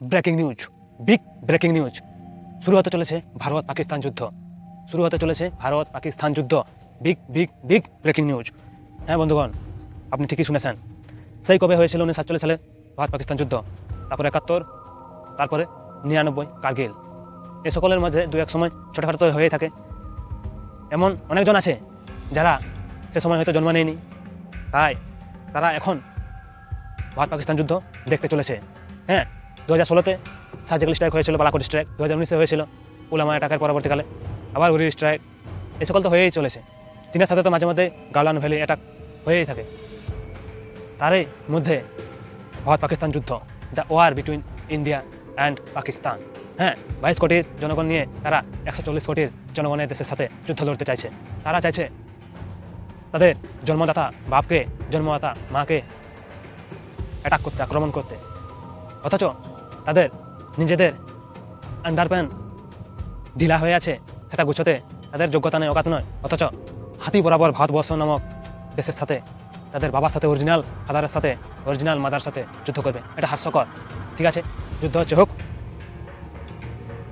Breaking news, big breaking news. শুরু হতে চলেছে ভারত পাকিস্তান যুদ্ধ। শুরু হতে চলেছে ভারত পাকিস্তান যুদ্ধ। Big big big breaking news. হ্যাঁ বন্ধুগণ, আপনি ঠিকই শুনেছেন। সেই কবে হয়েছিল উনিশশো সাতচল্লিশ সালে ভারত পাকিস্তান যুদ্ধ? তারপরে একাত্তর, তারপরে নিরানব্বই কার্গিল। এ সকলের মধ্যে দু এক সময় ছোটোখাটো তো হয়েই থাকে। এমন অনেকজন আছে যারা সে সময় হয়তো জন্ম নেয়নি। তাই তারা এখন ভারত পাকিস্তান যুদ্ধ দেখতে চলেছে। হ্যাঁ দু হাজার ষোলোতে সার্জিক্যাল স্ট্রাইক হয়েছিল, বালাকোট স্ট্রাইক দু হাজার উনিশে হয়েছিল পুলামা অ্যাটাকের পরবর্তীকালে। আবার উরি স্ট্রাইক এই সকল তো হয়েই চলেছে। চীনের সাথে তো মাঝে মধ্যে গাওলান ভ্যালি অ্যাটাক হয়েই থাকে। তারই মধ্যে ভারত পাকিস্তান যুদ্ধ the war between India and Pakistan. হ্যাঁ বাইশ কোটির জনগণ নিয়ে তারা একশো চল্লিশ কোটির জনগণের দেশের সাথে যুদ্ধ লড়তে চাইছে। তারা চাইছে তাদের জন্মদাতা বাপকে, জন্মদাতা মাকে অ্যাটাক করতে, আক্রমণ করতে। অথচ তাদের, নিজেদের আন্ডারপ্যান ঢিলা হয়ে আছে, সেটা গুছোতে তাদের যোগ্যতা নেই, অকাত নয়। অথচ হাতি বরাবর ভারতবর্ষ নামক দেশের সাথে, তাদের বাবার সাথে অরিজিনাল ফাদারের সাথে অরিজিনাল মাদার সাথে যুদ্ধ করবে। এটা হাস্যকর। ঠিক আছে? যুদ্ধ হচ্ছে হোক,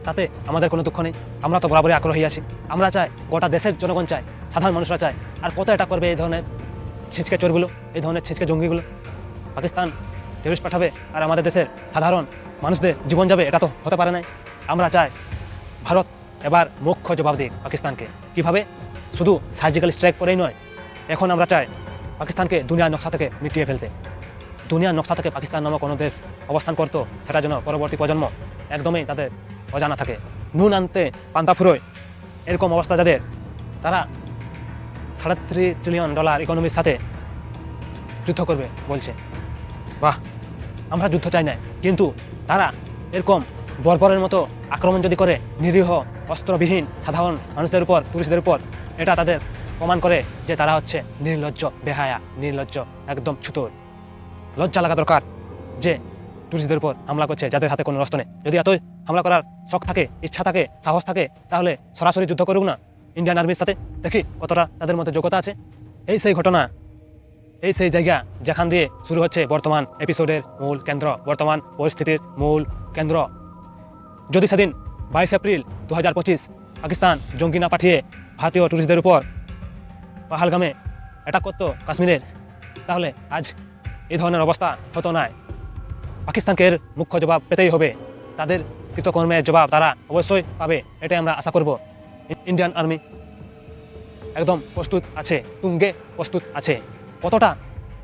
তাতে আমাদের কোনো দুঃখ নেই। আমরা তো বরাবরই আগ্রহী আছি। আমরা চাই, গোটা দেশের জনগণ চায় সাধারণ মানুষরা চায় আর কত এটা করবে এই ধরনের ছিচকে চোরগুলো, এই ধরনের ছিচকে জঙ্গিগুলো? পাকিস্তান টেরিস্ট পাঠাবে, আর আমাদের দেশের সাধারণ মানুষদের জীবন যাবে, এটা তো হতে পারে না আমরা চাই ভারত এবার মুখ্য জবাব দিক পাকিস্তানকে। কীভাবে? শুধু সার্জিক্যাল স্ট্রাইক করেই নয়, এখন আমরা চাই পাকিস্তানকে দুনিয়ার নকশা থেকে মিটিয়ে ফেলতে। দুনিয়ার নকশা থেকে পাকিস্তান নামক কোনো দেশ অবস্থান করতো, সেটা যেন পরবর্তী প্রজন্ম একদমই তাদের অজানা থাকে। নুন আনতে পান্তা ফুরোয়, এরকম অবস্থা যাদের। তারা সাড়ে ট্রিলিয়ন ডলার ইকোনমির সাথে যুদ্ধ করবে বলছে। বাহ, আমরা যুদ্ধ চাই না কিন্তু তারা এরকম বর্বরের মতো আক্রমণ যদি করে, নিরীহ, অস্ত্রবিহীন, সাধারণ মানুষদের উপর, পুরুষদের উপর, এটা তাদের প্রমাণ করে যে তারা হচ্ছে নির্লজ্জ, বেহায়া, নির্লজ্জ, একদম ছুতোর। লজ্জা লাগা দরকার যে টুরিস্টদের উপর হামলা করছে, যাদের হাতে কোনো অস্ত্র নেই। যদি এতই হামলা করার শখ থাকে, ইচ্ছা থাকে, সাহস থাকে, তাহলে সরাসরি যুদ্ধ করুক না। ইন্ডিয়ান আর্মির সাথে দেখি কতটা তাদের মধ্যে যোগ্যতা আছে। এই সেই ঘটনা এই সেই জায়গা যেখান দিয়ে শুরু হচ্ছে বর্তমান এপিসোডের মূল কেন্দ্র, বর্তমান পরিস্থিতির মূল কেন্দ্র। যদি সেদিন বাইশ এপ্রিল দু হাজার পঁচিশ পাকিস্তান জঙ্গি না পাঠিয়ে ভারতীয় টুরিস্টদের উপর পাহালগামে অ্যাটাক করতো কাশ্মীরের, তাহলে আজ এই ধরনের অবস্থা হতো না। পাকিস্তানকে এর মুখ্য জবাব পেতেই হবে। তাদের কৃতকর্মের জবাব তারা অবশ্যই পাবে, এটাই আমরা আশা করব। ইন্ডিয়ান আর্মি একদম প্রস্তুত আছে, তুঙ্গে প্রস্তুত আছে। কতটা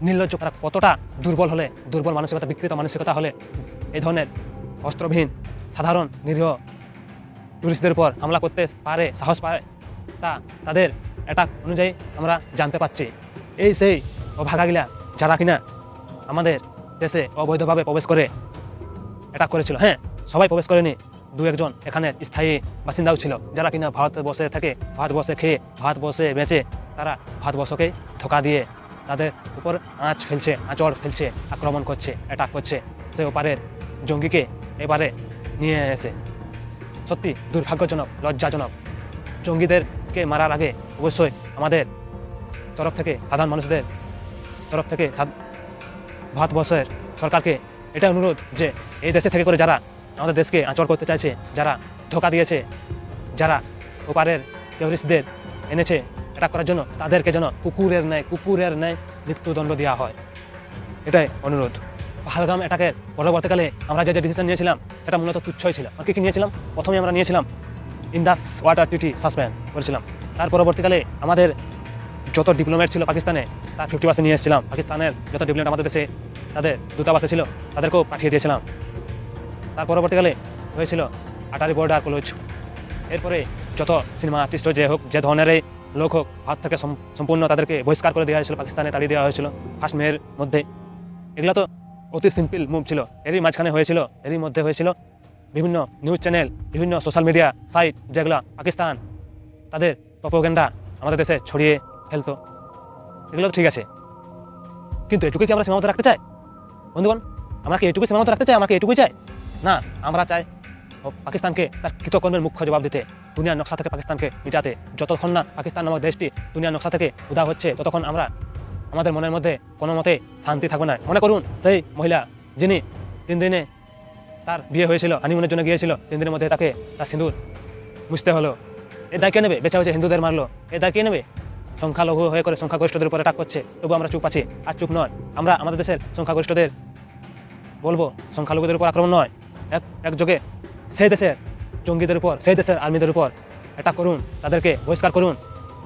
নির্লজ্জ তারা কতটা দুর্বল হলে, দুর্বল মানসিকতা, বিকৃত মানসিকতা হলে এই ধরনের অস্ত্রবিহীন, সাধারণ, নিরীহ টুরিস্টদের উপর হামলা করতে পারে, সাহস পায়, তা তাদের অ্যাটাক অনুযায়ী আমরা জানতে পারছি। এই সেই অভাগাগিলা যারা কিনা আমাদের দেশে অবৈধভাবে প্রবেশ করে অ্যাটাক করেছিল। হ্যাঁ সবাই প্রবেশ করেনি। দু একজন এখানে স্থায়ী বাসিন্দাও ছিল, যারা কিনা ভারতবর্ষে থাকে, ভারতবর্ষে খেয়ে, ভারতবর্ষে বেঁচে তারা ভারতবর্ষকে ধোকা দিয়ে তাদের উপর আঁচ ফেলছে, আঁচড় ফেলছে, আক্রমণ করছে অ্যাটাক করছে। সে ওপারের জঙ্গিকে এবারে নিয়ে এসে সত্যি দুর্ভাগ্যজনক, লজ্জাজনক। জঙ্গিদেরকে মারার আগে অবশ্যই আমাদের তরফ থেকে, সাধারণ মানুষদের তরফ থেকে ভারতবর্ষের সরকারকে এটা অনুরোধ যে এই দেশে থেকে করে যারা আমাদের দেশকে আঁচড় করতে চাইছে, যারা ধোকা দিয়েছে, যারা ওপারের টেররিস্টদের এনেছে অ্যাটাক করার জন্য তাদেরকে যেন কুকুরের ন্যায় কুকুরের ন্যায় মৃত্যুদণ্ড দেওয়া হয়। এটাই অনুরোধ। পাহালগাম এটাকে পরবর্তীকালে আমরা যে যে ডিসিশন নিয়েছিলাম, সেটা মূলত তুচ্ছই ছিল। আর কি কি নিয়েছিলাম? প্রথমে আমরা নিয়েছিলাম ইন্দাস ওয়াটার টিটি সাসপেন্ড করেছিলাম। তার পরবর্তীকালে আমাদের যত ডিপ্লোমেট ছিল পাকিস্তানে, তার ফিফটি পার্সেন্ট নিয়ে এসেছিলাম। পাকিস্তানের যত ডিপ্লোমেট আমাদের দেশে, তাদের দূতাবাসে ছিল, তাদেরকেও পাঠিয়ে দিয়েছিলাম। তার পরবর্তীকালে হয়েছিল আটারি বর্ডার কলেজ। এরপরে যত সিনেমা আর্টিস্ট যে হোক, যে ধরনের লোক হোক ভারত থেকে সম্পূর্ণ তাদেরকে বহিষ্কার করে দেওয়া হয়েছিল পাকিস্তানে তাড়িয়ে দেওয়া হয়েছিল ফার্স্ট মেয়ের মধ্যে। এগুলো তো অতি সিম্পল মুভ ছিল। এরই মাঝখানে হয়েছিল এরই মধ্যে হয়েছিল বিভিন্ন নিউজ চ্যানেল বিভিন্ন সোশ্যাল মিডিয়া সাইট যেগুলো পাকিস্তান, তাদের প্রপোগেন্ডা আমাদের দেশে ছড়িয়ে ফেলতো। এগুলো তো ঠিক আছে। কিন্তু এটুকুই কি আমরা সীমাবদ্ধ রাখতে চাই? বন্ধুগণ, আমরা কি এটুকুই সীমাবদ্ধ রাখতে চাই? আমাকে এটুকুই চাই? না, আমরা চাই পাকিস্তানকে তার কৃতকর্মের মুখ্য জবাব দিতে। দুনিয়ার নকশা থেকে পাকিস্তানকে মিটাতে যতক্ষণ না পাকিস্তান নামক দেশটি দুনিয়ার নকশা থেকে উদা হচ্ছে, ততক্ষণ আমরা আমাদের মনের মধ্যে কোনো মতে শান্তি থাকবে না। মনে করুন, সেই মহিলা যিনি তিন দিনে তার বিয়ে হয়েছিল হানিমুনের জন্য গিয়েছিল, তিন দিনের মধ্যে তাকে তার সিঁদুর মুছতে হলো। এ দায় কে নেবে? বেচা হয়েছে হিন্দুদের মারলো। এ দায় কে নেবে? সংখ্যালঘু হয়ে করে সংখ্যাগরিষ্ঠদের উপর অ্যাটাক করছে। তবু আমরা চুপ আছি। আর চুপ নয়। আমরা আমাদের দেশের সংখ্যাগরিষ্ঠদের, বলব, সংখ্যালঘুদের উপর আক্রমণ নয়। এক একযোগে সেই দেশের জঙ্গিদের উপর, সেই দেশের আর্মিদের উপর অ্যাটাক করুন, তাদেরকে বহিষ্কার করুন।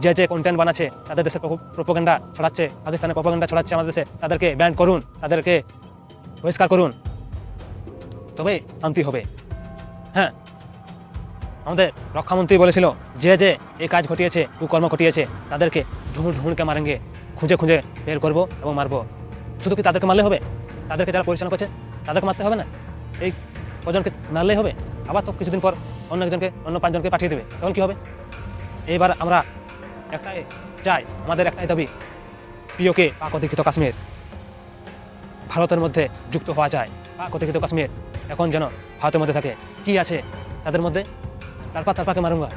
যে যে কন্টেন্ট বানাচ্ছে, তাদের দেশে প্রোপাগান্ডা ছড়াচ্ছে, পাকিস্তানের প্রোপাগান্ডা ছড়াচ্ছে আমাদের দেশে, তাদেরকে ব্যান করুন, তাদেরকে বহিষ্কার করুন। তবে শান্তি হবে। হ্যাঁ আমাদের রক্ষামন্ত্রী বলেছিল, যে যে এই কাজ ঘটিয়েছে, কুকর্ম ঘটিয়েছে, তাদেরকে ঢুঁড় ঢুঁড়কে মারেঙ্গে, খুঁজে খুঁজে বের করব এবং মারবো। শুধু কি তাদেরকে মারলে হবে? তাদেরকে যারা পরিচালনা করছে, তাদেরকে মারতে হবে না? এই কজনকে মারলেই হবে? আবার তো কিছুদিন পর অন্য একজনকে, অন্য পাঁচজনকে পাঠিয়ে দেবে। তখন কি হবে? এইবার আমরা একটাই চাই আমাদের একটাই দাবি প্রিয়কে পাক অধিকৃত কাশ্মীর। ভারতের মধ্যে যুক্ত হওয়া যায়। পাক অধিকৃত কাশ্মীর এখন যেন ভারতের মধ্যে থাকে। কি আছে তাদের মধ্যে? তারপর তারপাকে মারুঙ্গা।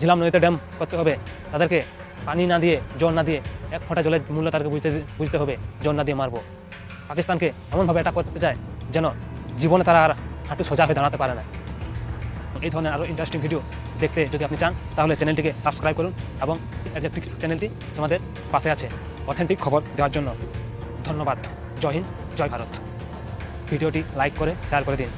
ঝিলাম নদীতে ড্যাম করতে হবে। তাদেরকে পানি না দিয়ে, জল না দিয়ে এক ফোঁটা জলের মূল্য তাদেরকে বুঝতে বুঝতে হবে। জল না দিয়ে মারবো। পাকিস্তানকে এমনভাবে এটা করতে চায় যেন জীবনে তারা আর হাঁটু সোজা হয়ে দাঁড়াতে পারে না। এই ধরনের আরও ইন্টারেস্টিং ভিডিও দেখতে যদি আপনি চান, তাহলে চ্যানেলটিকে সাবস্ক্রাইব করুন এবং অ্যাজেক্টিক্স চ্যানেলটি তোমাদের পাশে আছে অথেন্টিক খবর দেওয়ার জন্য। ধন্যবাদ। জয় হিন্দ, জয় ভারত। ভিডিওটি লাইক করে শেয়ার করে দিন।